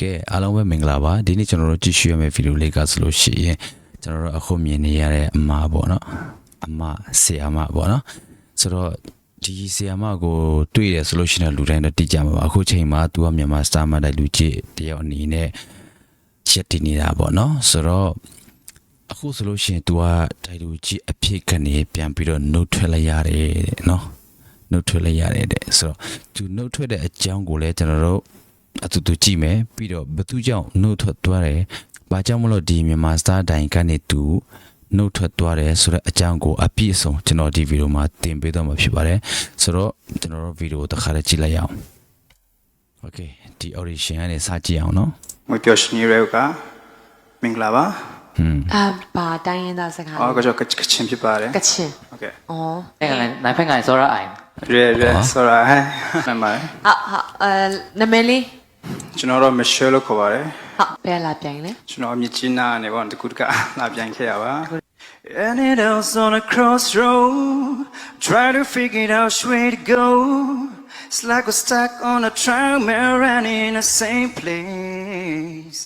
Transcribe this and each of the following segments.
ကဲအားလုံးပဲမင်္ဂလာပါဒီနေ့ကျွန်တော်တို့ကြည့်ရှုရမယ့်ဗီဒီယိုလေးကဆိုလို့ရှိရင်ကျွန်တော်တို့အခုမြင်နေရတဲ့အမပေါ့နော်အမဆီအမပေါ့နော်ဆိုတော့ဒီဆီအမကိုတွေ့ရဆိုလို့ရှိရင်လူတိုင်းတော့တိကြမှာပါအခုချိန်မှာသူကမြန်မာစတာမတိုက်လူကြီးတယောက်အနေနဲ့ချက်တည်နေတာပေါ့နော်ဆိုတော့အခုဆိုလို့ရှိရင် तू ကတိုက်လူကြီးအဖြစ်ကနေပြန်ပြီးတော့နှုတ်ထွက်လိုက်ရတယ်တဲ့နော်နှုတ်ထွက်လိုက်ရတယ်တဲ့ဆိုတော့ तू နှုတ်ထွက်တဲ့အကြောင်းကိုလည်းကျွန်တော်တို့ အတူတူကြည့်မယ်ပြီးတော့ဘသူကြောင့်နှုတ်ထွက်သွားတယ်ဘာကြောင့်မလို့ဒီမြန်မာစတားတိုင်ကနေသူနှုတ်ထွက်သွားတယ်ဆိုတော့အကြောင်းကိုအပြည့်အစုံကျွန်တော်ဒီဗီဒီယိုမှာတင်ပေးတော့မှာဖြစ်ပါတယ်ဆိုတော့ကျွန်တော်တို့ဗီဒီယိုတစ်ခါလေးကြည့်လိုက်ရအောင် Okay ဒီ audition ကနေစကြည့်အောင်နော်ငွေပျော်ရှင်ရေကမင်္ဂလာပါอืมอ่าบาตายยินดาสกาอ๋อก็จะกระชินဖြစ်ပါတယ်กระชินโอเคอ๋อไอ้ไงนายဖက်ไงซอราအိုင်ရေရေဆရာဟဲ့မှန်ပါတယ်ဟာဟာအဲနမဲလေး ကျွန်တော်တော့မရှယ်လို့ခေါ်ပါတယ် ဟာဘယ်လာပြိုင်လဲ ကျွန်တော်မြစ်ကြီးနားနေပေါ့တကူတကလာပြန်ခဲ့ရပါ And it else on a crossroad Try to figure it out which way to go It's like we're stuck on a treadmill and in the same place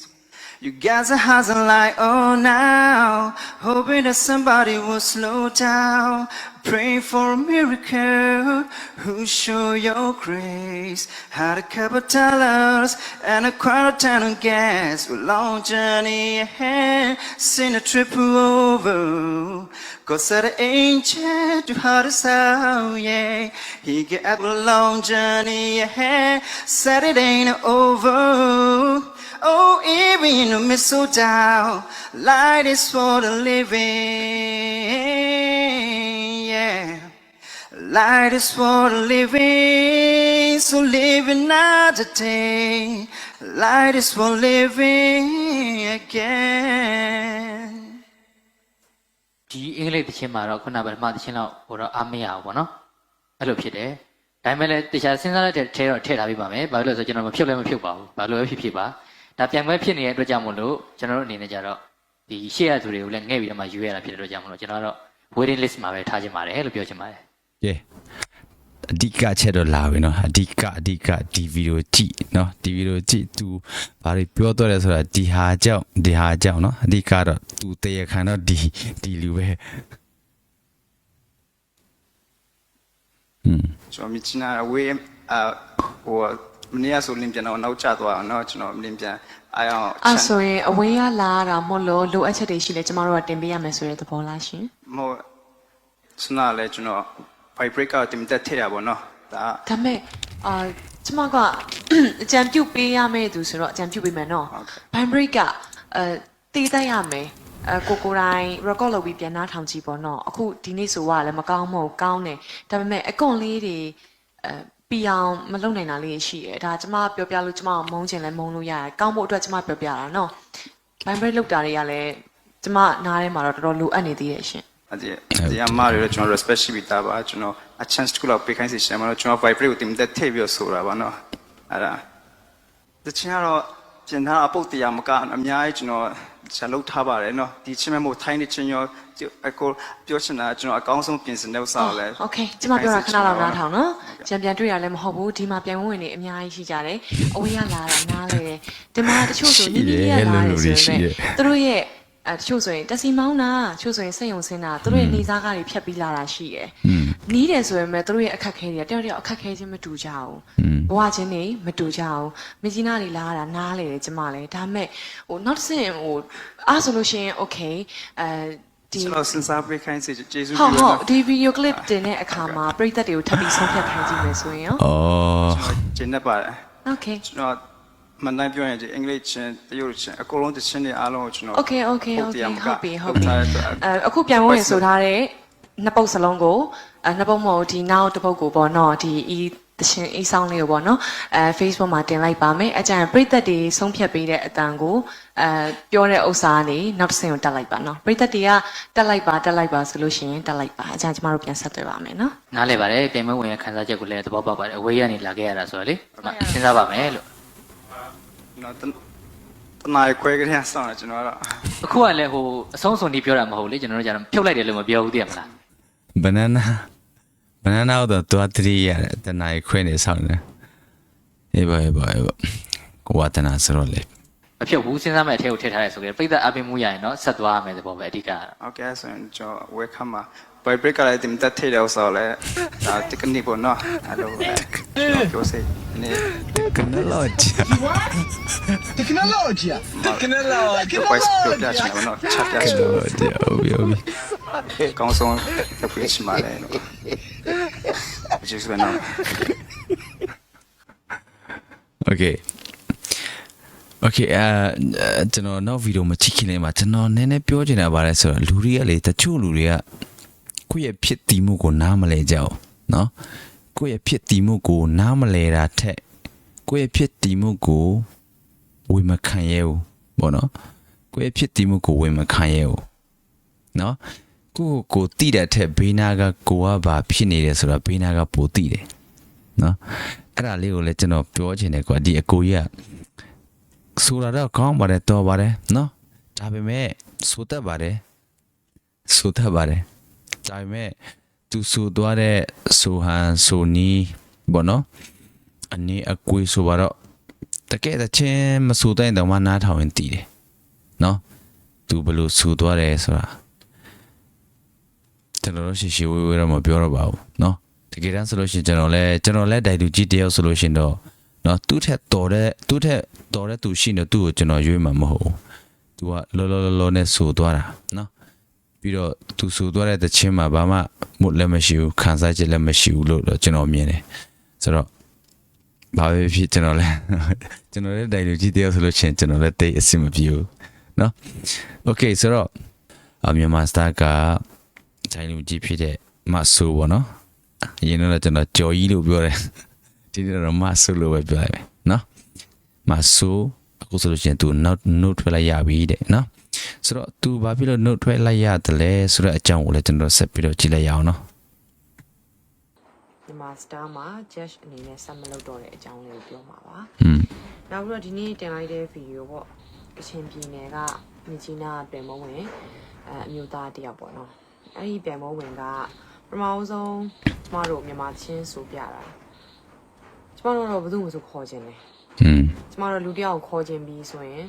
You guys are hustling like oh now Hoping that somebody will slow down. Pray for a miracle Who show your grace. Had a couple dollars And a quarter ton of gas. A long journey ahead Seen a trip over Cause at an angel to heart us out, yeah. He get up a long journey ahead. Said it ain't over Oh, even in the mistletoe, light is for the living, yeah. Light is for the living, so live another day. Light is for living again. ဒီအင်္ဂလိပ်တခြင်းမှာတော့ခုနကပထမတခြင်းတော့ဟိုတော့အားမရဘူးပေါ့နော်အဲ့လိုဖြစ်တယ်ဒါပေမဲ့လည်းတခြားစဉ်းစားတဲ့ထဲတော့ထည့်ထားပေးပါမယ်ဘာလို့လဲဆိုတော့ကျွန်တော်မဖြုတ်လည်းမဖြုတ်ပါဘူးဘာလို့လဲဖြစ်ဖြစ်ပါ ဒါပြန်ပွဲဖြစ်နေတဲ့အတွက်ကြောင့်မို့လို့ကျွန်တော်တို့အနေနဲ့ကြတော့ဒီရှေ့ရသူတွေကိုလည်းငှဲ့ပြီးတော့မှယူရတာဖြစ်တဲ့အတွက်ကြောင့်မို့လို့ကျွန်တော်ကတော့ waiting list မှာပဲထားခြင်းပါတယ်လို့ပြောချင်ပါတယ် ။ကဲအဓိကချက်တော့လာပြီနော်အဓိကအဓိကဒီဗီဒီယိုကြည့်နော်ဒီဗီဒီယိုကြည့် तू ဘာတွေပြောတော့လဲဆိုတာဒီဟာကြောင့်ဒီဟာကြောင့်နော်အဓိကတော့ तू တရခံတော့ဒီဒီလူပဲอืม ကျွန်တော်မြစ်ချနာအဝေးအဟို မနေ့ကဆိုလင်းပြန်တော့နောက်ကျသွားအောင်เนาะကျွန်တော်လင်းပြန်အားအောင် အဲ့ဆိုရင်အဝေးရလာတာမဟုတ်လို့လိုအပ်ချက်တွေရှိလဲကျမတို့ကတင်ပေးရမယ်ဆိုတဲ့သဘောလားရှင် မဟုတ်စနာလဲကျွန်တော် vibrate ကတင်တက်ထည့်ရပါတော့ဒါ ဒါပေမဲ့အာကျမကအကြံပြုတ်ပေးရမယ့်သူဆိုတော့အကြံပြုတ်ပေးမယ်နော် ဟုတ်ကဲ့ ဘိုင်ဘရိတ်ကအဲတည်တတ်ရမယ်အဲကိုကိုတိုင်း record လုပ်ပြီးပြန်နှားထောင်ကြည့်ပေါ့နော်အခုဒီနေ့ဆိုว่าလည်းမကောင်းမဟုတ်ကောင်းတယ်ဒါပေမဲ့အကွန်လေးတွေအဲ ပြအောင်မလုပ်နိုင်တာလေးရှိတယ်ဒါကျမပြောပြလို့ကျမကမုန်းချင်လဲမုန်းလို့ရတယ်ကောင်းဖို့အတွက်ကျမပြောပြတာနော်ဘိုင်ဘရိတ်လောက်တာတွေကလည်းကျမနားထဲမှာတော့တော်တော်လိုအပ်နေသေးတယ်ရှင်အဲ့ဒီဒီအမတွေတော့ကျွန်တော် respect ရှိပြီးသားပါကျွန်တော် a chance တစ်ခုလောက်ပေးခိုင်းစီရှင်မလို့ကျွန်တော် vibrate ကိုတင်တက်ထည့်ပြီးတော့ဆိုတာပါနော်အဲ့ဒါတချင်ကတော့ပြင်ထားအပုတ်တရားမကအများကြီးကျွန်တော် ဇာလုပ်ထားပါတယ်နော်ဒီချင်းမဲ့မို့ထိုင်းနေချင်းရောအကိုပြောချင်တာကျွန်တော်အကောင်းဆုံးပြင်ဆင်တဲ့ဥစ္စာကိုလည်း โอเคကျမပြောတာခဏလောက်နားထောင်နော်ကြံပြန်တွေ့ရလဲမဟုတ်ဘူးဒီမှာပြန်ဝင်ဝင်နေအများကြီးရှိကြတယ်အဝေးကလာတာနားလေတယ်ဒီမှာတချို့ဆိုနီးနီးလေးကလာတယ်ဆိုရင်သူတို့ရဲ့ အဲတချို့ဆိုရင်တက်စီမောင်းတာတချို့ဆိုရင်စိတ်ယုံစင်းတာသူတို့ရဲ့နေစားကားတွေဖြတ်ပြီးလာတာရှိတယ်။နီးတယ်ဆိုရင်မဲ့သူတို့ရဲ့အခက်ခဲတွေကတယောက်တယောက်အခက်ခဲချင်းမတူကြဘူး။ဘဝချင်းတွေမတူကြဘူး။မကြီးနာတွေလာတာနားလေတယ်ကျမလည်းဒါမဲ့ဟိုနောက်တစ်ဆင့်ဟိုအားဆိုလို့ရှိရင် okay အဲဒီကျွန်တော်စဉ်းစားပြခိုင်းစေကျေးဇူးတင်ပါတယ်ဟုတ်ဟုတ်ဒီဗီဒီယိုကလစ်တင်တဲ့အခါမှာပရိသတ်တွေကိုထပ်ပြီးဆုံးဖြတ်ခိုင်းကြည့်မယ်ဆိုရင်ရောအော်ကျွန်တော်ကျင်တတ်ပါတယ် okay ကျွန်တော် မန်တိုင်းပြောရင်ဒီအင်္ဂလိပ်ချင်းတရုတ်ချင်းအကုန်လုံးတချင်းတွေအားလုံးကိုကျွန်တော် Okay okay ပုတ် okay တရားမဟုတ်ပြီဟုတ်လုပ်ပြီထားတဲ့အတွက်အဲအခုပြန်ဝင်ဆိုထားတဲ့နှစ်ပုတ်စလုံးကိုအဲနှစ်ပုတ်မဟုတ်ဒီနောက်တစ်ပုတ်ကိုပေါ့နော်ဒီဤတရှင်အေးဆောင်လေးကိုပေါ့နော်အဲ Facebook မှာတင်လိုက်ပါမယ်အကြံပရိသတ်တွေဆုံးဖြတ်ပေးတဲ့အတန်ကိုအဲပြောတဲ့ဥစ္စာကနေနောက်တစ်ဆင့်ကိုတက်လိုက်ပါနော်ပရိသတ်တွေကတက်လိုက်ပါတက်လိုက်ပါဆိုလို့ရှိရင်တက်လိုက်ပါအကြံကျမတို့ပြန်ဆက်သွယ်ပါမယ်နော်နားလဲပါတယ်ပြန်ပွဲဝင်ရခန်းစားချက်ကိုလည်းသဘောပေါက်ပါတယ်အဝေးကနေလာခဲ့ရတာဆိုတော့လေစဉ်းစားပါမယ်လို့ နော်တနားခွဲကလေးဆောင်းတယ်ကျွန်တော်ကတော့အခုကလည်းဟိုအဆုံးစွန်ဒီပြောတာမဟုတ်လေကျွန်တော်တို့ကျတော့ဖြုတ်လိုက်တယ်လို့မပြောဘူးသိရမလားဘနနာဘနနာတော့သွားတရီရတယ်တနားခွဲနေဆောင်းတယ်အေးပါအေးပါအေးပါကိုဝတနာဆိုတော့လေမဖြုတ်ဘူးစဉ်းစားမဲ့အထည့်ကိုထည့်ထားရဲဆိုကြတယ်ပြိဿအပင်မှုရရင်တော့ဆက်သွားရမယ်သဘောပဲအဓိကဟုတ်ကဲ့ဆိုရင်ကျွန်တော် welcome ပါ boy break ကလည်းတင်တက်ထိတယ်ဆိုတော့လေဒါ technique ပေါ့နော်အဲ့လိုပဲကျွန်တော်ပြောစေနေ technology Tecnologia! Tecnologia! ဘယ်စပြောပြချင်တယ်နော်ချက်ပြချင်တယ်ဟုတ်တယ်ဟုတ်ပြီဟုတ်ပြီကောင်းဆုံးလုပ်ပြချင်ပါလေနော်ကျေးဇူးပဲနော် Okay Okay အဲကျွန်တော်နောက်ဗီဒီယိုမှာကြည့်ခင်လေးမှာကျွန်တော်နည်းနည်းပြောချင်တာပါလဲဆိုတော့လူတွေကလေတချို့လူတွေက ကိုယ့်ရဲ့ဖြစ်တည်မှုကိုနားမလဲကြအောင်နော်ကိုယ့်ရဲ့ဖြစ်တည်မှုကိုနားမလဲတာထက်ကိုယ့်ရဲ့ဖြစ်တည်မှုကိုဝေမခံရဲဘူးပေါ့နော်ကိုယ့်ရဲ့ဖြစ်တည်မှုကိုဝေမခံရဲဘူးနော်ကိုယ့်ကိုတိတဲ့ထက်ဘေးနာကကိုကဘာဖြစ်နေတယ်ဆိုတာဘေးနာကပိုတိတယ်နော်အဲ့ဒါလေးကိုလည်းကျွန်တော်ပြောချင်တယ်ကွာဒီအကိုကြီးကဆိုတာတော့ကောင်းပါတယ်တော်ပါတယ်နော်ဒါပေမဲ့ဆိုတတ်ပါတယ်ဆိုတတ်ပါတယ် ဒါပေမဲ့သူဆိုသွားတဲ့ဆိုဟန်ဆိုနီးဘောနော်အနေအကွေးဆိုတော့တကယ်တချင်းမဆိုတဲ့တော့မှနားထောင်ရင်တည်တယ်နော်သူဘယ်လိုဆိုသွားတယ်ဆိုတာကျွန်တော်တို့ရှိရှိဝေးဝေးတော့မပြောတော့ပါဘူးနော်တကယ်တမ်းဆိုလို့ရှိရင်ကျွန်တော်လည်းကျွန်တော်လည်းဒိုင်တူကြီးတယောက်ဆိုလို့ရှိရင်တော့နော်သူ့ထက်တော်တဲ့သူ့ထက်တော်တဲ့သူရှိနေသူ့ကိုကျွန်တော်ရွေးမှာမဟုတ်ဘူးသူကလောလောလောလောနဲ့ဆိုသွားတာနော် ပြီးတော့သူဆိုသွားတဲ့တခြင်းမှာဘာမှမလည်းမရှိဘူးခံစားချက်လည်းမရှိဘူးလို့တော့ကျွန်တော်မြင်တယ်ဆိုတော့ဘာပဲဖြစ်ကျွန်တော်လည်းကျွန်တော်လည်းဒိုင်တူကြီးတယောက်ဆိုလို့ရှိရင်ကျွန်တော်လည်းတိတ်အဆင်မပြေဘူးနော်โอเคဆိုတော့အမြန်မာစတာကဒိုင်တူကြီးဖြစ်တဲ့မဆိုးပေါ့နော် အရင်တော့ကျွန်တော်ကြော်ကြီးလို့ပြောတယ်ဒီနေ့တော့မဆူလို့ပဲပြောလိုက်မယ်နော်မဆူအခုဆိုလို့ရှိရင် तू note note ထွက်လိုက်ရပြီတဲ့နော် ဆိုတော့ तू ဘာဖြစ်လို့ note ထွက်လိုက်ရတယ်လဲဆိုတော့အကြောင်းကိုလည်းကျွန်တော်ဆက်ပြီးတော့ကြည့်လိုက်ရအောင်နော် မြန်မာစတာမှာ judge အနေနဲ့ဆက်မလုပ်တော့တဲ့အကြောင်းလေးကိုပြောမှာပါ อืม နောက်ပြီးတော့ဒီနေ့တင်လိုက်တဲ့ဗီဒီယိုပေါ့ကချင်ပြည်နယ်ကမြကြီးနားပြန်မဝင်အဲအမျိုးသားတယောက်ပေါ့နော်အဲ့ဒီပြန်မဝင်ကပထမဆုံးကျမတို့မြန်မာချင်းဆိုပြတာကျမတို့တော့ဘယ်သူမှမဆိုခေါ်ခြင်းတယ် อืม ကျမတို့လူတယောက်ကိုခေါ်ခြင်းပြီးဆိုရင်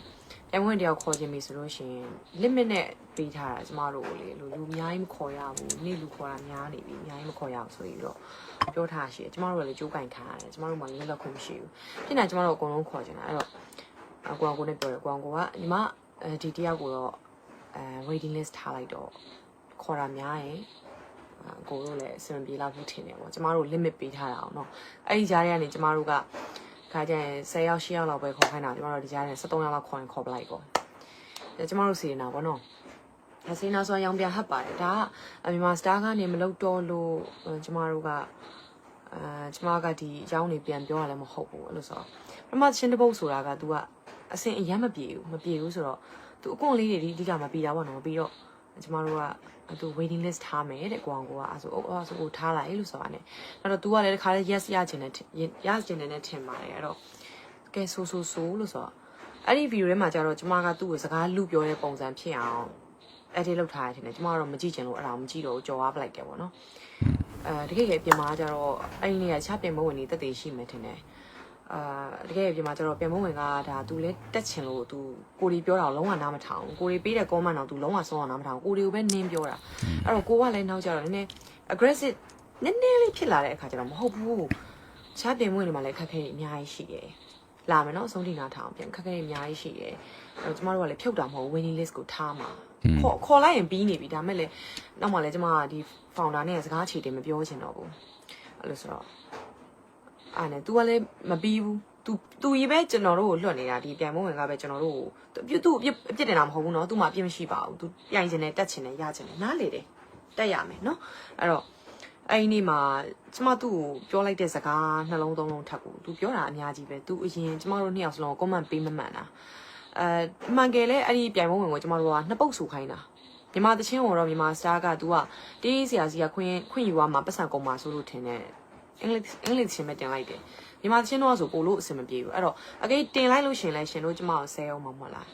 ပြန်ဝင်တယောက်ခေါ်ခြင်းပြီးဆိုလို့ရှိရင် limit နဲ့ပေးထားတာကျမတို့ကိုလေလူလူအများကြီးမခေါ်ရဘူးနေ့လူခေါ်တာများနေပြီအများကြီးမခေါ်ရဘူးဆိုပြီးတော့ပြောထားရှိတယ်ကျမတို့ကလည်းကြိုးကင်ခံရတယ်ကျမတို့မှလည်းလက်လက်ခွင့်မရှိဘူးဖြစ်နေကျမတို့အကုန်လုံးခေါ်ခြင်းတာအဲ့တော့အကွာကိုနဲ့ပြောတယ်ကွာကိုကညီမအဲဒီတယောက်ကိုတော့အဲ waiting list ထားလိုက်တော့ခေါ်တာများရင်အကိုတို့လည်းအဆင်ပြေလောက်ဘူးထင်တယ်ပေါ့ကျမတို့ limit ပေးထားတာအောင်เนาะအဲ့ဒီကြားထဲကနေကျမတို့က ခါကျရင်10ယောက်10ယောက်လောက်ပဲခေါ်ခိုင်းတာကျမတို့ဒီကြားထဲ73ယောက်လောက်ခေါ်ရင်ခေါ်ပလိုက်ပေါ့အဲကျမတို့စီနေတာပေါ့နော်အဲစီနာဆိုရောင်ပြန်ဟပ်ပါတယ်ဒါကအမြန်မာစတားကနေမလုပ်တော့လို့အဲကျမတို့ကအဲကျမကဒီအကြောင်းနေပြန်ပြောရလည်းမဟုတ်ဘူးအဲ့လိုဆိုတော့ပထမချင်းတစ်ပုတ်ဆိုတာက तू ကအစင်အရမ်းမပြေဘူးမပြေဘူးဆိုတော့ तू အကွန်လေးတွေဒီအဓိကမပြေတာပေါ့နော်ပြီးတော့ကျမတို့က သူ waiting list ထားမယ်တဲ့ကိုအောင်ကိုကအဲဆိုအော်အဲဆိုကိုထားလိုက်လို့ဆိုတာ ਨੇ အဲ့တော့ तू ကလည်းတခါလေ yes ရချင်တယ်ထင်ရချင်တယ်နဲ့ထင်ပါတယ်အဲ့တော့ကဲဆိုဆိုဆိုလို့ဆိုတော့အဲ့ဒီ video ထဲမှာကျတော့ကျမကသူ့ကိုစကားလူပြောတဲ့ပုံစံဖြစ်အောင်အဲ့ဒီလောက်ထားရထင်တယ်ကျမကတော့မကြည့်ချင်လို့အဲ့ဒါကိုမကြည့်တော့ဘူးကြော်သွားပလိုက်တယ်ပေါ့နော်အဲတကယ်ကြီးပြင်မာကျတော့အဲ့ဒီနေ့ကချပြင်မဝင်နေတက်တည်ရှိမယ်ထင်တယ် အာတကယ်ပြင်မာကျတော့ပြင်မဝင်ကဒါသူလဲတက်ချင်လို့သူကိုဒီပြောတာကိုလုံးဝနားမထောင်ဘူးကိုဒီပေးတဲ့ comment တော့သူလုံးဝဆုံးအောင်နားမထောင်ဘူးကိုဒီကိုပဲနင်းပြောတာအဲ့တော့ကိုကလည်းနောက်ကျတော့နည်းနည်း aggressive နည်းနည်းလေးဖြစ်လာတဲ့အခါကျတော့မဟုတ်ဘူးချားပြင်မွေးနေမှာလည်းခက်ခဲနေအများကြီးရှိတယ်လာမယ်နော်အဆုံးထိနာထားအောင်ပြန်ခက်ခဲနေအများကြီးရှိတယ်အဲ့တော့ကျမတို့ကလည်းဖြုတ်တာမဟုတ်ဘူး winning list ကိုထားမှာခေါ်ခေါ်လိုက်ရင်ပြီးနေပြီဒါမဲ့လည်းနောက်မှလည်းကျမကဒီ founder နဲ့စကားချေတယ်မပြောချင်တော့ဘူးအဲ့လိုဆိုတော့ အဲ့နဲ့ तू ကလည်းမပြီးဘူး तू तू ရေပဲကျွန်တော်တို့ကိုလွတ်နေတာဒီပြန်မဝင်ကပဲကျွန်တော်တို့ကို तू ပြ तू အပြစ်တင်တာမဟုတ်ဘူးเนาะ तू မှအပြစ်မရှိပါဘူး तू ပြိုင်ချင်တယ်တက်ချင်တယ်ရချင်တယ်နားလေတယ်တက်ရမယ်เนาะအဲ့တော့ အဲ့ဒီနေ့မှာကျမသူ့ကိုပြောလိုက်တဲ့စကားနှလုံးသုံးလုံးထပ်ကိုသူပြောတာအများကြီးပဲသူအရင်ကျမတို့နှစ်ယောက်စလုံးကွန်မန့်ပေးမမှန်တာအဲအမှန်ကယ်လဲအဲ့ဒီပြိုင်ပွဲဝင်ကိုကျမတို့ကနှစ်ပုတ်ဆူခိုင်းတာမြန်မာတချင်းဝင်တော့မြန်မာစတားက तू ကတေးဆရာစီကခွင့်ခွင့်ယူရမှာပတ်စံကုန်မှာဆိုလို့ထင်တယ် အင်္ဂလိပ်အင်္ဂလိပ်ချင်းပဲတင်လိုက်တယ်မြန်မာတချင်းတော့ဆိုပို့လို့အဆင်မပြေဘူးအဲ့တော့အကေတင်လိုက်လို့ရှင်လဲရှင်တို့ကျမကိုဆဲအောင်မမဟုတ်လား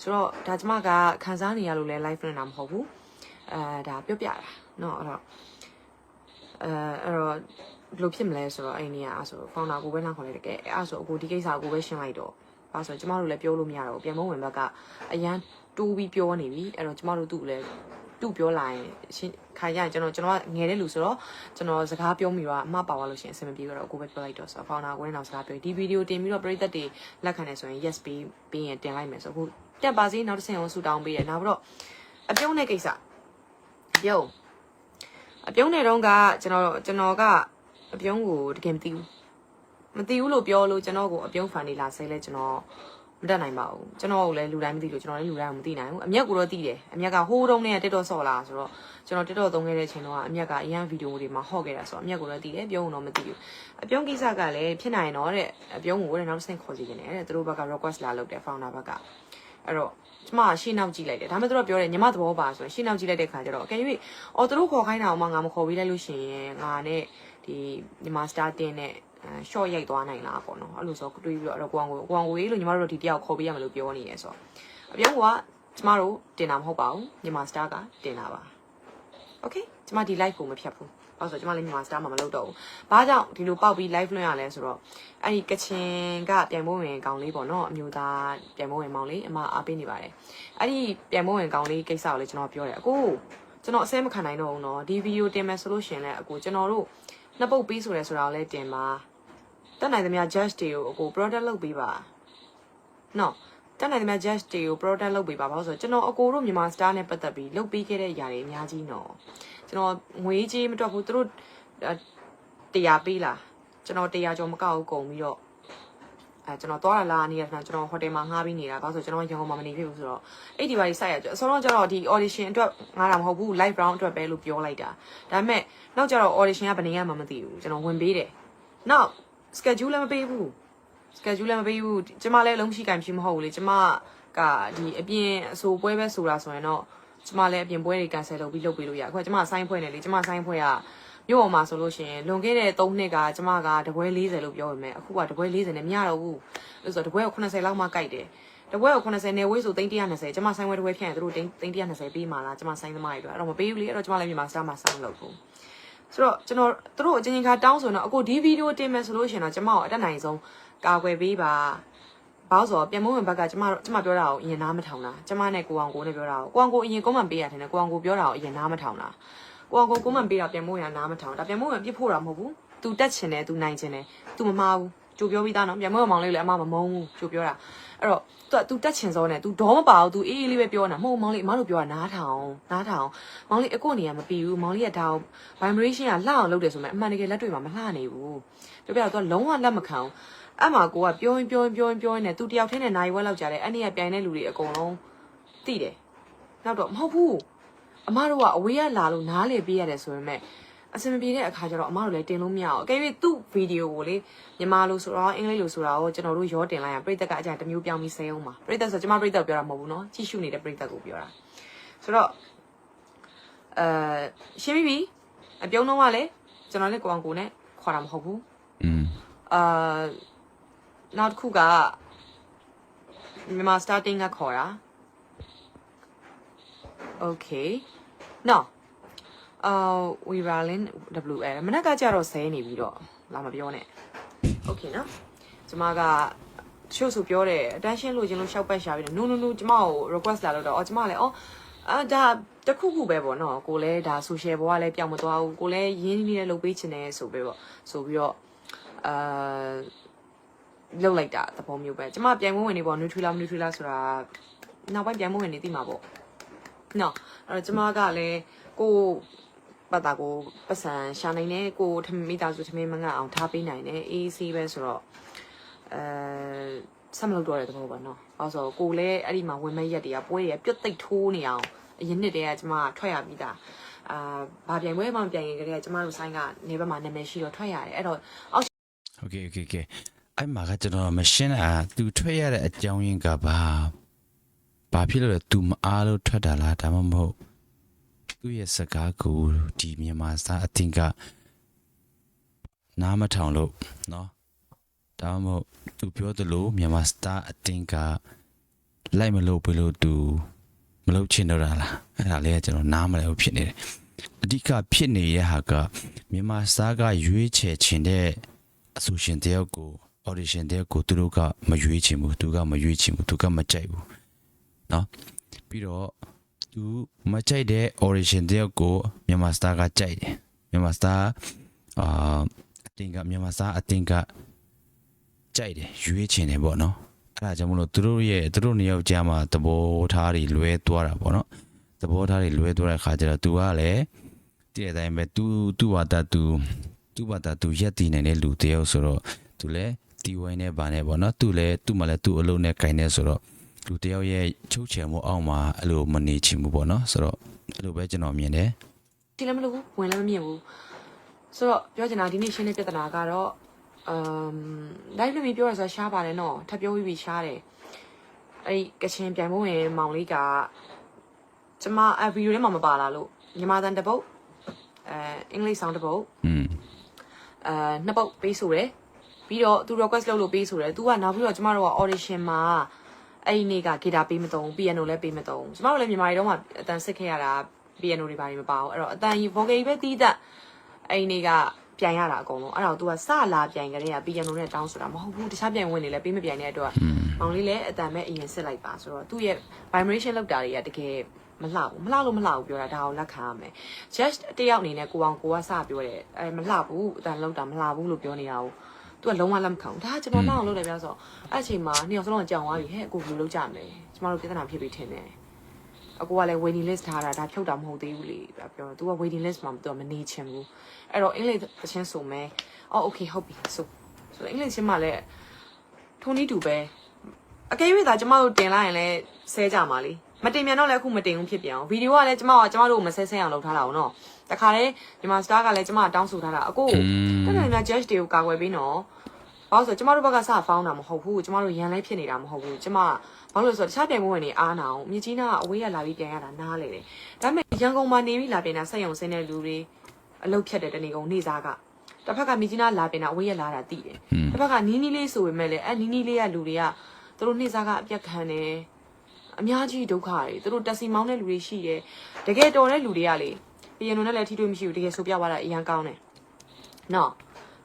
ဆိုတော့ဒါကျမကခန်းစားနေရလို့လဲ live နဲ့တာမဟုတ်ဘူးအဲဒါပြောပြတာเนาะအဲ့တော့ အဲအဲ့တော့ဘယ်လိုဖြစ်မလဲဆိုတော့အဲ့ဒီနေ့ကအဲ့ဆို founder ကိုပဲနှောက်ခေါ်လိုက်တယ်ကဲအဲ့ဆိုအကိုဒီကိစ္စကိုပဲရှင်းလိုက်တော့ ဘာလို့ဆိုကျမတို့လည်းပြောလို့မရတော့ဘူးပြန်မဝင်ဘက်ကအရန်တူးပြီးပြောနေပြီအဲ့တော့ကျမတို့သူ့ကိုလည်း သူ့ပြောလာရင်ရှင်းခါရရင်ကျွန်တော်ကျွန်တော်ကငယ်တဲ့လူဆိုတော့ကျွန်တော်စကားပြောမိတော့အမှားပါသွားလို့ရှိရင်အဆင်မပြေတော့ကိုပဲပြောလိုက်တော့ဆိုတော့ဖောင်နာကိုလည်းတော့စကားပြောဒီဗီဒီယိုတင်ပြီးတော့ပရိသတ်တွေလက်ခံနေဆိုရင် yes ပြီးပြီးရင်တင်လိုက်မယ်ဆိုအခုတက်ပါစေနောက်တစ်ဆင့်အောင်ဆူတောင်းပေးရနောက်ပြီးတော့အပြုံးတဲ့ကိစ္စအပြုံးအပြုံးတဲ့တုန်းကကျွန်တော်ကျွန်တော်ကအပြုံးကိုတကယ်မသိဘူးမသိဘူးလို့ပြောလို့ကျွန်တော်ကိုအပြုံးဖန်နေလာဆဲလဲကျွန်တော် မတတ်နိုင်ပါဘူးကျွန်တော်ကိုလည်းလူတိုင်းမသိလို့ကျွန်တော်လည်းလူတိုင်းမသိနိုင်ဘူးအမျက်ကိုတော့သိတယ်အမျက်ကဟိုးတုံးနဲ့တက်တော့ဆော့လာဆိုတော့ကျွန်တော်တက်တော့သုံးခဲ့တဲ့ချိန်တော့အမျက်ကအရန်ဗီဒီယိုတွေမှာဟော့ခဲ့တာဆိုတော့အမျက်ကိုတော့သိတယ်ပြုံးတော့မသိဘူးအပြုံးကိစ္စကလည်းဖြစ်နိုင်တော့တဲ့အပြုံးကိုလည်းနောက်တစ်ဆင့်ခေါ်စီနေတယ်တဲ့သူတို့ဘက်က request လာလုပ်တယ် founder ဘက်ကအဲ့တော့ကျမရှေ့နောက်ကြည့်လိုက်တယ်ဒါပေမဲ့သူတို့ပြောတယ်ညီမသဘောပါဆိုရင်ရှေ့နောက်ကြည့်လိုက်တဲ့ခါကျတော့အကယ်၍အော်သူတို့ခေါ်ခိုင်းတာအောင်မှငါမခေါ်ပေးလိုက်လို့ရှိရင်ငါနဲ့ဒီညီမ star တင်နဲ့ အဲ short ရိုက်သွားနိုင်လားပေါ့နော်အဲ့လိုဆိုတွေးပြီးတော့အဲ့တော့ကိုအောင်ကိုကိုအောင်ကိုရေးလို့ညီမတို့ဒီတယောက်ခေါ်ပေးရမလို့ပြောနေရဲဆိုတော့အပြောင်းကကျမတို့တင်တာမဟုတ်ပါဘူးညီမ star ကတင်တာပါ okay ကျမဒီ live ကိုမဖြတ်ဘူးဘာလို့ဆိုကျမလည်းညီမ star မှာမလုပ်တော့ဘူးဘာကြောင့်ဒီလိုပေါက်ပြီး live လွှင့်ရလဲဆိုတော့အဲ့ဒီကချင်ကပြန်မိုးဝင်ကောင်လေးပေါ့နော်အမျိုးသားပြန်မိုးဝင်မောင်လေးအမအားပေးနေပါတယ်အဲ့ဒီပြန်မိုးဝင်ကောင်လေးကိစ္စကိုလည်းကျွန်တော်ပြောတယ်အကိုကျွန်တော်အစဲမခံနိုင်တော့ဘူးเนาะဒီဗီဒီယိုတင်မယ်ဆိုလို့ရှရင်လဲအကိုကျွန်တော်တို့နှစ်ပုတ်ပြီးဆိုရဲဆိုတာကိုလည်းတင်ပါ တက်နိုင်သမျှ judge တွေကိုအကို product လုပ်ပေးပါနော်တက်နိုင်သမျှ judge တွေကို product လုပ်ပေးပါဘာလို့ဆိုတော့ကျွန်တော်အကိုတို့မြန်မာ star နဲ့ပတ်သက်ပြီးလုပ်ပေးခဲ့တဲ့ຢာတွေအများကြီးနော်ကျွန်တော်ငွေကြီးမတွက်ဘူးသူတို့တရားပေးလားကျွန်တော်တရားကျော်မကောက်ဘူးကုန်ပြီးတော့အဲကျွန်တော်သွားရလာနေရကျွန်တော်ဟိုတယ်မှာငှားပြီးနေတာဘာလို့ဆိုကျွန်တော်ရန်ကုန်မှာမနေဖြစ်ဘူးဆိုတော့အဲ့ဒီဘာကြီးစိုက်ရအစောတော့ကျတော့ဒီ audition အတွက်ငါတာမဟုတ်ဘူး live round အတွက်ပဲလို့ပြောလိုက်တာဒါပေမဲ့နောက်ကျတော့ audition ကဘယ်နေရမှမသိဘူးကျွန်တော်ဝင်ပေးတယ်နောက် schedule လည်းမပေးဘူး schedule လည်းမပေးဘူးကျမလည်းအလုံးမရှိကင်ဖြစ်မဟုတ်ဘူးလေကျမကဒီအပြင်အဆိုပွဲပဲဆိုတာဆိုရင်တော့ကျမလည်းအပြင်ပွဲတွေ cancel လုပ်ပြီးလုပ်ပေးလို့ရအခုကကျမဆိုင်းဖွဲ့နေလေကျမဆိုင်းဖွဲ့ကမြို့ပေါ်မှာဆိုလို့ရှိရင်လွန်ခဲ့တဲ့3နှစ်ကကျမကတပွဲ40လို့ပြောပေမဲ့အခုကတပွဲ40နဲ့မရတော့ဘူးလို့ဆိုတော့တပွဲကို80လောက်မှကြိုက်တယ်တပွဲကို80နဲ့ဝေးဆို390ကျမဆိုင်းပွဲတပွဲဖြန့်ရင်သူတို့390ပေးမှာလားကျမဆိုင်းသမားတွေအတွက်အဲ့တော့မပေးဘူးလေအဲ့တော့ကျမလည်းမြန်မာစတာမှာဆိုင်းလုပ်ဘူး ဆိုတော့ကျွန်တော်တို့အချင်းချင်းခါတောင်းဆိုတော့အခုဒီဗီဒီယိုတင်မယ်ဆိုလို့ရှိရင်တော့ကျမကိုအတက်နိုင်ဆုံးကာကွယ်ပေးပါဘာလို့ဆိုတော့ပြန်မိုးဝင်ဘက်ကကျမကျမပြောတာကိုအရင်နားမထောင်တာကျမနဲ့ကိုအောင်ကိုနဲ့ပြောတာကိုကိုအောင်ကိုအရင်ကွန်မန့်ပေးရတယ်နဲ့ကိုအောင်ကိုပြောတာကိုအရင်နားမထောင်တာကိုအောင်ကိုကွန်မန့်ပေးတာပြန်မိုးရနားမထောင်ဒါပြန်မိုးဝင်ပြစ်ဖို့တာမဟုတ်ဘူး तू တက်ချင်တယ် तू နိုင်ချင်တယ် तू မမှားဘူး ကြိုပြောပြီးသားနော်ပြန်မိုးဝင်မောင်လေးလည်းအမမမုန်းဘူးကြိုပြောတာအဲ့တော့ तू तू တက်ချင်စောနဲ့ तू ဒေါမပါဘူး तू အေးအေးလေးပဲပြောနေတာမဟုတ်မောင်လေးအမတို့ပြောတာနားထောင်နားထောင်မောင်လေးအကိုနေရမပြီးဘူးမောင်လေးကဒါကို vibration ကလှအောင်လုပ်တယ်ဆိုမှအမှန်တကယ်လက်တွေ့မှာမလှနေဘူးပြောပြတော့ तू လုံးဝလက်မခံဘူးအဲ့မှာကိုကပြောရင်ပြောရင်ပြောရင်ပြောရင်နဲ့ तू တယောက်တည်းနဲ့နိုင်ဝဲလောက်ကြတယ်အဲ့ဒီကပြိုင်တဲ့လူတွေအကုန်လုံးသိတယ်နောက်တော့မဟုတ်ဘူးအမတို့ကအဝေးကလာလို့နားလေပေးရတယ်ဆိုပေမဲ့ အစင်မပြေတဲ့အခါကျတော့အမတို့လည်းတင်လို့မရအောင်အကယ်၍သူ့ဗီဒီယိုကိုလေမြန်မာလိုဆိုတော့အင်္ဂလိပ်လိုဆိုတာကိုကျွန်တော်တို့ရောတင်လိုက်ရပရိသတ်ကအကြံတစ်မျိုးပြောင်းပြီးဆဲအောင်ပါပရိသတ်ဆိုကျွန်မပရိသတ်ကိုပြောတာမဟုတ်ဘူးเนาะကြည့်ရှုနေတဲ့ပရိသတ်ကိုပြောတာဆိုတော့အဲရှင်းပြီပြီအပြုံးတော့ကလည်းကျွန်တော်လည်းကိုအောင်ကိုနဲ့ခေါ်တာမဟုတ်ဘူး อืม အာနောက်တစ်ခုကမြန်မာ starting ကခေါ်တာ okay no အာ we rolling wl မနက်ကကြတော့ဆဲနေပြီးတော့လာမပြောနဲ့ okay နော်ကျမကချို့ဆိုပြောတယ် attention လို့ခြင်းလို့ရှောက်ပတ်ရှာပြီးတယ် no no no ကျမကို request လာလို့တော့အော်ကျမလည်းအော်အာဒါတခုခုပဲပေါ့နော်ကိုလည်းဒါ social ဘောကလည်းပြောင်းမသွားဘူးကိုလည်းရင်းနှီးလေးလုပ်ပေးချင်တယ်ဆိုပြီးတော့ဆိုပြီးတော့အာလောက်လိုက်တာသဘောမျိုးပဲကျမပြိုင်ပွဲဝင်နေပေါ့ Nutella Nutella ဆိုတာနောက်ပိုင်းပြိုင်ပွဲဝင်နေသိမှာပေါ့နော်အဲ့တော့ကျမကလည်းကို ပတ်တာကိုပတ်စံရှာနိုင်တယ်ကိုမိသားစုထမင်းမငတ်အောင်ထားပေးနိုင်တယ် AC ပဲဆိုတော့အဲဆက်မလုပ်တော့တဲ့သဘောပါနော်။အဲဆိုကိုလည်းအဲ့ဒီမှာဝင်မဲ့ရက်တွေကပွဲတွေကပြတ်သိပ်ထိုးနေအောင်အရင်နှစ်တည်းကကျမထွက်ရပြီးသားအာဘာပြိုင်ပွဲမှပြိုင်ရင်ကလေးကကျမတို့ဆိုင်ကနေဘက်မှာနာမည်ရှိတော့ထွက်ရတယ်အဲ့တော့အောက် Okay okay okay အဲ့မှာကကျွန်တော်မရှင်းတာသူထွက်ရတဲ့အကြောင်းရင်းကဘာဘာဖြစ်လို့လဲသူမအားလို့ထွက်တာလားဒါမှမဟုတ် သူ့ရဲ့စကားကိုဒီမြန်မာစာအသင်ကနားမထောင်လို့เนาะဒါမှမဟုတ် तू ပြောသလိုမြန်မာစတာအသင်ကလိုက်မလို့ဘယ်လို့ तू မလုပ်ချင်တော့တာလားအဲ့ဒါလေးကကျွန်တော်နားမလဲဘူးဖြစ်နေတယ်အဓိကဖြစ်နေရဟာကမြန်မာစတာကရွေးချယ်ခြင်းတဲ့ အဆိုရှင်တယောက်ကို audition တဲ့ကိုသူတို့ကမရွေးချင်ဘူးသူကမရွေးချင်ဘူးသူကမကြိုက်ဘူးเนาะပြီးတော့ သူမကြိုက်တဲ့ audition တဲ့ကိုမြန်မာ star ကကြိုက်တယ်မြန်မာ star အာအတင်ကမြန်မာ star အတင်ကကြိုက်တယ်ရွေးချင်တယ်ပေါ့နော်အဲ့ဒါကြောင့်မလို့သူတို့ရဲ့သူတို့နှစ်ယောက်ကြားမှာသဘောထားတွေလွဲသွားတာပေါ့နော်သဘောထားတွေလွဲသွားတဲ့ခါကျတော့ तू ကလည်းတည့်တဲ့အတိုင်းပဲ तू သူ့ဘာသာ तू သူ့ဘာသာ तू ရက်တည်နိုင်တဲ့လူတစ်ယောက်ဆိုတော့ သူလည်းတီဝိုင်းနဲ့ဗာနဲ့ပေါ့နော်သူလည်းသူ့မှာလည်းသူ့အလုံးနဲ့ကင်နေဆိုတော့ လူတစ်ယောက်ရဲ့ချုပ်ချယ်မှုအောက်မှာအဲ့လိုမနေချင်ဘူးပေါ့နော်ဆိုတော့အဲ့လိုပဲကျွန်တော်မြင်တယ်ဒီလည်းမလုပ်ဘူးဝင်လည်းမမြင်ဘူးဆိုတော့ပြောချင်တာဒီနေ့ရှင်းတဲ့ပြဿနာကတော့အမ်လိုက်လို့မပြောရဆိုရှားပါတယ်နော်ထပ်ပြောပြီးပြီရှားတယ်အဲ့ဒီကချင်ပြန်ဖို့ရင်မောင်လေးကကျမအဗီဒီယိုထဲမှာမပါလာလို့ညီမတန်တစ်ပုတ်အဲအင်္ဂလိပ်ဆောင်တစ်ပုတ်อืมအဲနှစ်ပုတ်ပေးဆိုတယ်ပြီးတော့သူ request လုပ်လို့ပေးဆိုတယ်သူကနောက်ပြီးတော့ကျမတို့က audition မှာ အဲ့ဒီနေ့ကဂီတာပေးမသုံး piano လည်းပေးမသုံးကျမတို့လည်းမြန်မာတွေတော့မှအတန်စစ်ခဲ့ရတာ piano တွေဘာတွေမပါဘူးအဲ့တော့အတန် vocal ပဲတီးတတ်အဲ့ဒီနေ့ကပြန်ရတာအကုန်လုံးအဲ့တော့ तू ကစလာပြန်ကြတဲ့က piano နဲ့တောင်းဆိုတာမဟုတ်ဘူးတခြားပြန်ဝင်နေလဲပေးမပြန်တဲ့အတွက်မောင်လေးလည်းအတန်မဲ့အရင်စစ်လိုက်ပါဆိုတော့သူ့ရဲ့ vibration လောက်တာတွေကတကယ်မလှဘူးမလှလို့မလှဘူးပြောတာဒါကိုလက်ခံရမယ် just တယောက်အနေနဲ့ကိုအောင်ကိုကစပြောတယ်အဲမလှဘူးအတန်လောက်တာမလှဘူးလို့ပြောနေတာကို သူကလုံးဝလက်မခံဘူးဒါကကျွန်တော်နောက်အောင်လုပ်တယ်ပြောဆိုအဲ့အချိန်မှာနှစ်ယောက်စလုံးကြောင်သွားပြီဟဲ့အကိုဘယ်လိုလုပ်ကြမလဲကျမတို့ပြဿနာဖြစ်ပြီးထင်တယ်အကိုကလည်း waiting list ထားတာဒါဖြုတ်တာမဟုတ်သေးဘူးလေပြောတော့ तू က waiting list မှာသူကမနေချင်ဘူးအဲ့တော့အင်္ဂလိပ်သချင်းဆိုမယ်အော် okay ဟုတ်ပြီဆိုဆိုအင်္ဂလိပ်ချင်းမှာလည်းထုံးနီးတူပဲအကယ်၍သာကျမတို့တင်လိုက်ရင်လည်းဆဲကြမှာလीမတင်မြန်တော့လည်းအခုမတင်ဘူးဖြစ်ပြန်အောင်ဗီဒီယိုကလည်းကျမကကျမတို့ကိုမဆဲဆဲအောင်လုပ်ထားတာအောင်နော် တခါလေဒီမှာ star ကလည်းကျမကတောင်းဆိုထားတာအကိုတက်တယ်များ judge တွေကိုကာကွယ်ပေးနော်ဘာလို့ဆိုကျမတို့ဘက်ကစဖောင်းတာမဟုတ်ဘူးကျမတို့ရန်လဲဖြစ်နေတာမဟုတ်ဘူးကျမဘာလို့လဲဆိုတော့တခြားပြိုင်ပွဲဝင်နေအားနာအောင်မြကြီးနာကအဝေးရလာပြီးပြန်ရတာနားလေတယ်ဒါပေမဲ့ရန်ကုန်မှာနေပြီးလာပြန်တာဆက်ယုံစင်းတဲ့လူတွေအလုပ်ဖြတ်တဲ့တနေကုန်နေစားကတစ်ဖက်ကမြကြီးနာလာပြန်တာအဝေးရလာတာတည်တယ်တစ်ဖက်ကနီးနီးလေးဆိုပေမဲ့လည်းအဲနီးနီးလေးကလူတွေကသူတို့နေစားကအပြက်ခံတယ်အများကြီးဒုက္ခတွေသူတို့တက်စီမောင်းတဲ့လူတွေရှိတယ်တကယ်တော်တဲ့လူတွေကလေ ပြန်လို့လည်းထိတွေ့မရှိဘူးတကယ်ဆိုပြသွားတာအရန်ကောင်းတယ်နော်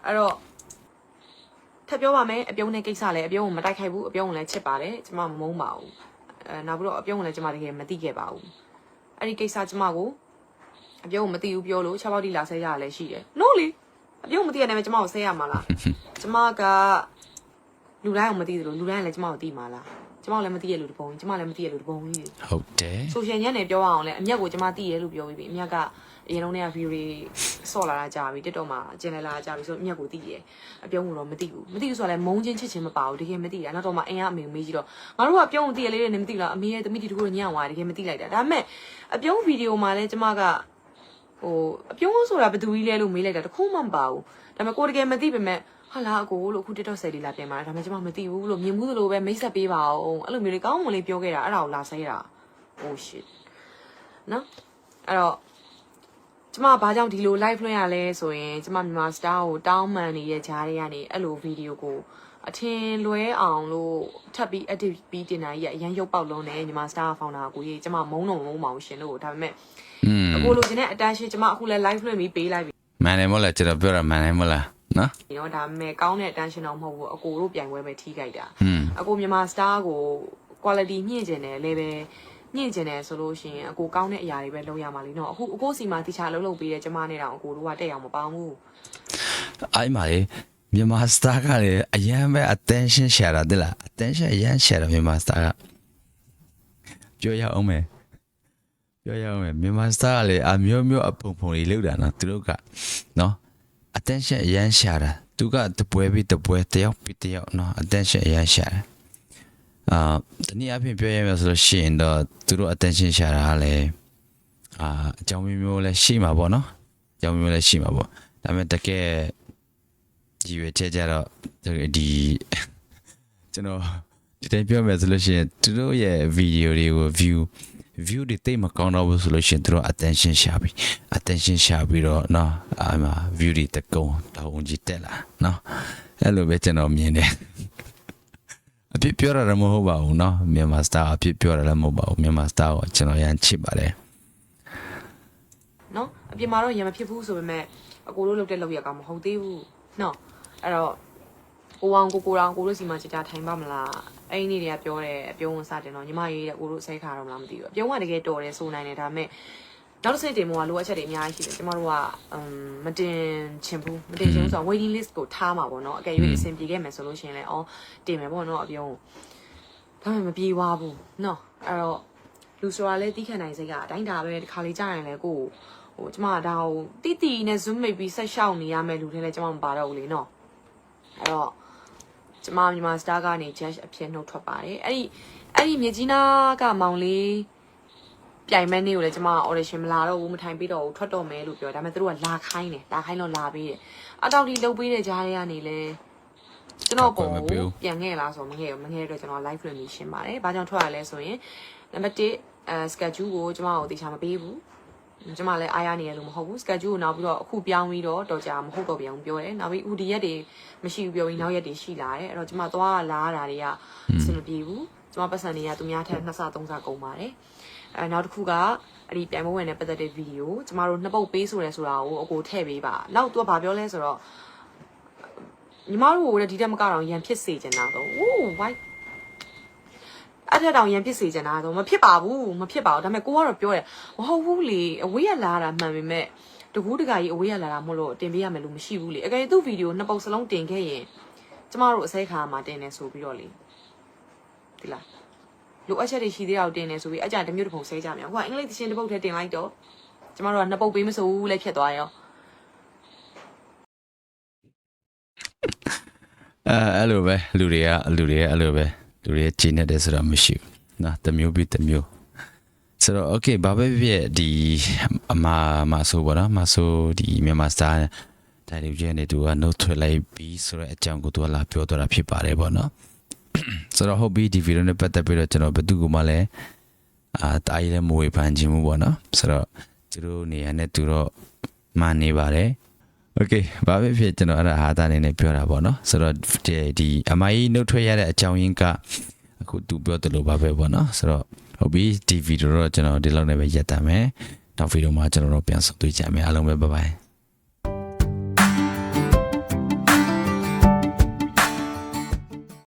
အဲ့တော့ထပ်ပြောပါမယ်အပြုံးတဲ့ကိစ္စလည်းအပြုံးကိုမတိုက်ခိုက်ဘူးအပြုံးကိုလည်းချစ်ပါတယ်ကျမမမုန်းပါဘူးအဲနောက်ပြီးတော့အပြုံးကိုလည်းကျမတကယ်မသိခဲ့ပါဘူးအဲ့ဒီကိစ္စကျမကိုအပြုံးကိုမသိဘူးပြောလို့6ပေါက်တိလာဆဲရလည်းရှိတယ် no လေအပြုံးမသိရတဲ့မဲ့ကျမကိုဆဲရမှာလားကျမကလူတိုင်းကိုမသိသလိုလူတိုင်းကလည်းကျမကိုသိမှာလား ကျမကိုလည်းမသိရလူတစ်ပုံကြီးကျမလည်းမသိရလူတစ်ပုံကြီးဟုတ်တယ်ဆိုရှယ်ညက်နေပြောအောင်လဲအမျက်ကိုကျွန်မသိရဲလို့ပြောပြီးပြီအမျက်ကအရင်လုံးတွေက view တွေဆော့လာတာကြာပြီ TikTok မှာကျင်လည်လာတာကြာပြီဆိုတော့အမျက်ကိုသိရဲအပြုံးကိုတော့မသိဘူးမသိဘူးဆိုတော့လဲမုန်းချင်းချစ်ချင်းမပါဘူးတကယ်မသိတာနောက်တော့မှအင်ကအမေကိုမေးကြည့်တော့ငါတို့ကပြုံးကိုသိရလေးတွေနဲ့မသိလားအမေရဲ့သမီးတီတကူညံ့သွားတယ်တကယ်မသိလိုက်တာဒါပေမဲ့အပြုံးဗီဒီယိုမှာလဲကျွန်မကဟိုအပြုံးဆိုတာဘယ်သူကြီးလဲလို့မေးလိုက်တာတခုမှမပါဘူးဒါပေမဲ့ကိုတကယ်မသိပေမဲ့ ဟာလားအကိုလို့အခု TikTok ဆယ်လီလာပြင်มาဒါမှကျွန်မမသိဘူးလို့မြင်မှုသလိုပဲမိတ်ဆက်ပေးပါအောင်အဲ့လိုမျိုးလေးကောင်းမွန်လေးပြောခဲ့တာအဲ့ဒါကိုလာဆိုင်တာ oh shit နော်အဲ့တော့ကျမဘာကြောင့်ဒီလို live လွှင့်ရလဲဆိုရင်ကျမမြန်မာ star ကိုတောင်းမှန်နေတဲ့ကြားတွေကနေအဲ့လို video ကိုအထင်လွဲအောင်လို့ထပ်ပြီး edit ပြီးတင်တာကြီးကအရန်ရုပ်ပေါက်လုံးနဲ့ညီမ star founder ကိုကြီးကျမမုန်းတော့မုန်းမအောင်ရှင်လို့ဒါပေမဲ့အကိုလိုချင်တဲ့ attention ကျမအခုလဲ live လွှင့်ပြီးပေးလိုက်ပြီမှန်တယ်မို့လားကျွန်တော်ပြောတာမှန်တယ်မို့လား နော်နော်ဒါပေမဲ့ကောင်းတဲ့ attention တော့မဟုတ်ဘူးအကိုတို့ပြိုင်ပွဲပဲထိခိုက်တာอืมအကိုမြန်မာ star ကို quality မြင့်ကျင်တယ် level မြင့်ကျင်တယ်ဆိုလို့ရှိရင်အကိုကောင်းတဲ့အရာတွေပဲလုပ်ရမှာလीနော်အခုအကိုစီမှာတခြားလုံးလုံးပေးတဲ့ကျမနဲ့တောင်အကိုတို့ကတက်အောင်မပေါင်းဘူးအဲ့မှာလေမြန်မာ star ကလည်းအရန်ပဲ attention ရှာတာတဲ့လား attention အရန်ရှာတာမြန်မာ star ကပြောရအောင်မယ်ပြောရအောင်မယ်မြန်မာ star ကလည်းအမျိုးမျိုးအပုံပုံလေးလောက်တာနော်သူတို့ကနော် attention အရန်ရှာတာသူကတပွဲပြီးတပွဲတယောက်ပြီးတယောက်နော် attention အရန်ရှာတယ်အာတနည်းအားဖြင့်ပြောရမယ်ဆိုလို့ရှိရင်တော့သူတို့ attention ရှာတာကလည်းအာအကြောင်းမျိုးမျိုးလည်းရှိမှာပေါ့နော်အကြောင်းမျိုးမျိုးလည်းရှိမှာပေါ့ဒါပေမဲ့တကယ်ဒီရွေချက်ကြတော့ဒီကျွန်တော်ဒီတိုင်းပြောမယ်ဆိုလို့ရှိရင်သူတို့ရဲ့ video တွေကို view view တွေတိတ်မကောင်းတော့ဘူးဆိုလို့ရှိရင်သူတို့ attention ရှာပြီး attention ရှာပြီးတော့เนาะအာမ view တွေတကုံတောင်းကြီးတက်လာเนาะအဲ့လိုပဲကျွန်တော်မြင်တယ်အပြစ်ပြောရတာမဟုတ်ပါဘူးเนาะမြန်မာ star အပြစ်ပြောရတာလည်းမဟုတ်ပါဘူးမြန်မာ star ကိုကျွန်တော်ရမ်းချစ်ပါတယ် နော်အပြင်မှာတော့ရံမဖြစ်ဘူးဆိုပေမဲ့အကိုတို့လုပ်တဲ့လုပ်ရကောင်မဟုတ်သေးဘူးနော်အဲ့တော့ ကိုအောင်ကိုကိုတောင်ကိုတို့စီမှာကြာကြာထိုင်ပါမလားအဲ့ဒီနေ့တွေကပြောတယ်အပြုံးဝင်စတင်တော့ညီမရေးတဲ့ကိုတို့ဆဲခါတော့မလားမသိဘူးအပြုံးကတကယ်တော်တယ်ဆိုနိုင်တယ်ဒါပေမဲ့နောက်တစ်စိတ်တင်မို့ကလိုအပ်ချက်တွေအများကြီးရှိတယ်ကျမတို့ကအမ်မတင်ချင်ဘူးမတင်ချင်ဘူးဆိုတော့ waiting list ကိုထားမှာပေါ့နော်အကယ်၍အဆင်ပြေခဲ့မယ်ဆိုလို့ရှိရင်လည်းအော်တင်မယ်ပေါ့နော်အပြုံးဒါပေမဲ့မပြေသွားဘူးနော်အဲ့တော့လူဆိုတာလည်းတီးခံနိုင်စိတ်ကအတိုင်းဒါပဲတစ်ခါလေးကြာရင်လည်းကိုဟိုကျမကဒါဟိုတီတီနဲ့ zoom မိတ်ပြီးဆက်ရှောက်နေရမယ်လူတွေလည်းကျမမပါတော့ဘူးလေနော်အဲ့တော့ ကျမမြန်မာစတားကနေ judge အဖြစ်နှုတ်ထွက်ပါတယ်အဲ့ဒီအဲ့ဒီမြေကြီးနာကမောင်လေးပြိုင်မဲ့နေ့ကိုလည်းကျမ audition မလာတော့ဘူးမထိုင်ပြီးတော့ဘူးထွက်တော့မယ်လို့ပြောဒါပေမဲ့သူတို့ကလာခိုင်းတယ်လာခိုင်းတော့လာပေးတယ်အတောက်ဒီလုတ်ပေးတဲ့ကြားထဲကနေလဲကျွန်တော်ပုံကိုပြန်ခဲ့လားဆိုတော့မခဲ့ဘူးမခဲ့တဲ့အတွက်ကျွန်တော် live stream ရှင်းပါတယ်ဘာကြောင့်ထွက်ရလဲဆိုရင်နံပါတ်1အဲ schedule ကိုကျမတို့တေချာမပေးဘူး ကျမလည်းအားရနေရလို့မဟုတ်ဘူး schedule ကိုနောက်ပြီးတော့အခုပြောင်းပြီးတော့တော်ကြာမဟုတ်တော့ပြန်ဘူးပြောတယ်နောက်ပြီးဥဒီရက်တွေမရှိဘူးပြောပြီးနောက်ရက်တွေရှိလာတယ်အဲ့တော့ကျမသွားလာရတာတွေကအဆင်မပြေဘူးကျမပတ်စံတွေကသူများထက်နှစ်ဆသုံးဆကုန်ပါတယ်အဲနောက်တစ်ခုကအဲ့ဒီပြိုင်ပွဲဝင်တဲ့ပတ်သက်တဲ့ဗီဒီယိုကျမတို့နှစ်ပုတ်ပေးဆိုရဲဆိုတာကိုအကိုထည့်ပေးပါနောက်သူကဘာပြောလဲဆိုတော့ညီမတို့ကလည်းဒီတက်မကတော့ရန်ဖြစ်စေချင်တာတော့ ooh why အဲ့တဲ့တောင်ရန်ဖြစ်စေချင်တာဆိုမဖြစ်ပါဘူးမဖြစ်ပါဘူးဒါပေမဲ့ကိုကတော့ပြောတယ်မဟုတ်ဘူးလေအဝေးရလာတာမှန်ပေမဲ့တကူးတကကြီးအဝေးရလာတာမို့လို့တင်ပေးရမယ်လို့မရှိဘူးလေအကယ်သူ့ဗီဒီယိုနှစ်ပုတ်စလုံးတင်ခဲ့ရင်ကျမတို့အစိခါမှာတင်နေဆိုပြီးတော့လေဒီလားလိုအပ်ချက်တွေရှိသေးတာကိုတင်နေဆိုပြီးအကြံတစ်မျိုးတစ်ပုံဆဲကြမြောက်ဟိုကအင်္ဂလိပ်သရှင်တစ်ပုတ်ထဲတင်လိုက်တော့ကျမတို့ကနှစ်ပုတ်ပေးမဆိုဘူးလည်းဖြစ်သွားရောအဲအဲ့လိုပဲလူတွေကလူတွေကအဲ့လိုပဲ လူတွေဂျင်းနေတယ်ဆိုတာမရှိဘူးနော်တစ်မျိုးပြီးတစ်မျိုးဆိုတော့ okay ဘာပဲဖြစ်ဖြစ်ဒီအမမဆိုပေါ့နော်မဆိုဒီမြန်မာစတာတိုင်လူချင်းနေသူက note ထွက်လိုက်ပြီးဆိုတော့အကြောင်းကိုသူကလာပြောတော့တာဖြစ်ပါတယ်ပေါ့နော်ဆိုတော့ဟုတ်ပြီဒီဗီဒီယိုနဲ့ပတ်သက်ပြီးတော့ကျွန်တော်ဘယ်သူကမှလည်းအာတားရည်လည်းမဝေဖန်ခြင်းဘူးပေါ့နော်ဆိုတော့သူတို့နေရာနဲ့သူတော့မနေပါတယ် Okay ဘာပဲဖြစ်ကျွန်တော်အဲ့ဒါဟာတာနေနဲ့ပြောတာပေါ့နော်ဆိုတော့ဒီအမိုင်းနှုတ်ထွက်ရတဲ့အကြောင်းရင်းကအခုသူပြောတယ်လို့ပါပဲပေါ့နော်ဆိုတော့ဟုတ်ပြီဒီဗီဒီယိုတော့ကျွန်တော်ဒီလောက်နဲ့ပဲရပ်တာမယ်နောက်ဗီဒီယိုမှာကျွန်တော်တို့ပြန်ဆုံတွေ့ကြမယ်အားလုံးပဲ bye bye